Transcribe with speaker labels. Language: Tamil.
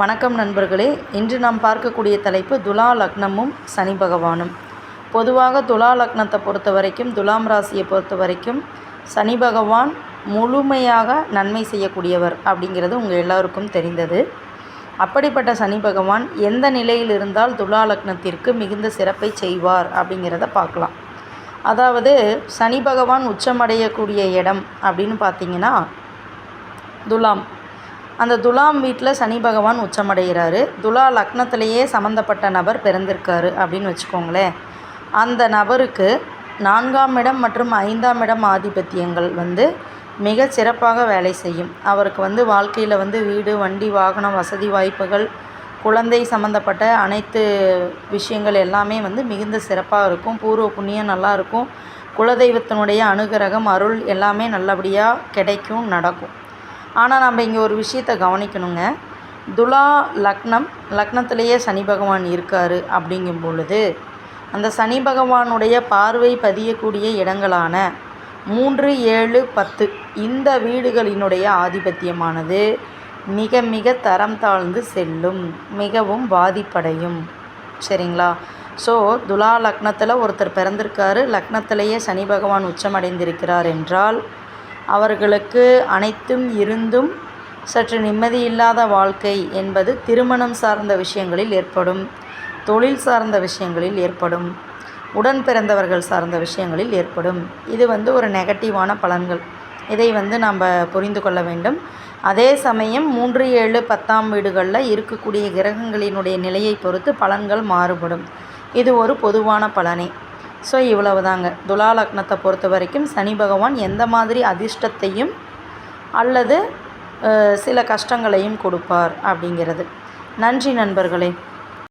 Speaker 1: வணக்கம் நண்பர்களே. இன்று நாம் பார்க்கக்கூடிய தலைப்பு துலா லக்னமும் சனி பகவானும். பொதுவாக துலா லக்னத்தை பொறுத்த வரைக்கும் துலாம் ராசியை பொறுத்த வரைக்கும் சனி பகவான் முழுமையாக நன்மை செய்யக்கூடியவர் அப்படிங்கிறது உங்கள் எல்லோருக்கும் தெரிந்தது. அப்படிப்பட்ட சனி பகவான் எந்த நிலையில் இருந்தால் துலா லக்னத்திற்கு மிகுந்த சிறப்பை செய்வார் அப்படிங்கிறத பார்க்கலாம். அதாவது சனி பகவான் உச்சமடையக்கூடிய இடம் அப்படின்னு பார்த்தீங்கன்னா துலாம். அந்த துலாம் வீட்டில் சனி பகவான் உச்சமடைகிறாரு. துலா லக்னத்திலேயே சம்மந்தப்பட்ட நபர் பிறந்திருக்காரு அப்படின்னு வச்சுக்கோங்களேன். அந்த நபருக்கு நான்காம் இடம் மற்றும் ஐந்தாம் இடம் ஆதிபத்தியங்கள் வந்து மிக சிறப்பாக வேலை செய்யும். அவருக்கு வந்து வாழ்க்கையில் வந்து வீடு வண்டி வாகனம் வசதி வாய்ப்புகள் குழந்தை சம்மந்தப்பட்ட அனைத்து விஷயங்கள் எல்லாமே வந்து மிகுந்த சிறப்பாக இருக்கும். பூர்வ புண்ணியம் நல்லாயிருக்கும் குலதெய்வத்தினுடைய அனுகிரகம் அருள் எல்லாமே நல்லபடியாக கிடைக்கும் நடக்கும். ஆனால் நம்ம இங்கே ஒரு விஷயத்தை கவனிக்கணுங்க. துலா லக்னம் லக்னத்திலேயே சனி பகவான் இருக்கார் அப்படிங்கும் பொழுது அந்த சனி பகவானுடைய பார்வை பதியக்கூடிய இடங்களான மூன்று ஏழு பத்து இந்த வீடுகளினுடைய ஆதிபத்தியமானது மிக மிக தரம் தாழ்ந்து செல்லும் மிகவும் பாதிப்படையும் சரிங்களா? ஸோ துலா லக்னத்தில் ஒருத்தர் பிறந்திருக்காரு. லக்னத்திலேயே சனி பகவான் உச்சமடைந்திருக்கிறார் என்றால் அவர்களுக்கு அனைத்தும் இருந்தும் சற்று நிம்மதியில்லாத வாழ்க்கை என்பது திருமணம் சார்ந்த விஷயங்களில் ஏற்படும் தொழில் சார்ந்த விஷயங்களில் ஏற்படும் உடன் பிறந்தவர்கள் சார்ந்த விஷயங்களில் ஏற்படும். இது வந்து ஒரு நெகட்டிவான பலன்கள். இதை வந்து நாம் புரிந்து கொள்ள வேண்டும். அதே சமயம் மூன்று ஏழு பத்தாம் வீடுகளில் இருக்கக்கூடிய கிரகங்களினுடைய நிலையை பொறுத்து பலன்கள் மாறுபடும். இது ஒரு பொதுவான பலனே. ஸோ இவ்வளவு தாங்க துலா லக்னத்தை பொறுத்த வரைக்கும் சனி பகவான் எந்த மாதிரி அதிர்ஷ்டத்தையும் அல்லது சில கஷ்டங்களையும் கொடுப்பார் அப்படிங்கிறது. நன்றி நண்பர்களே.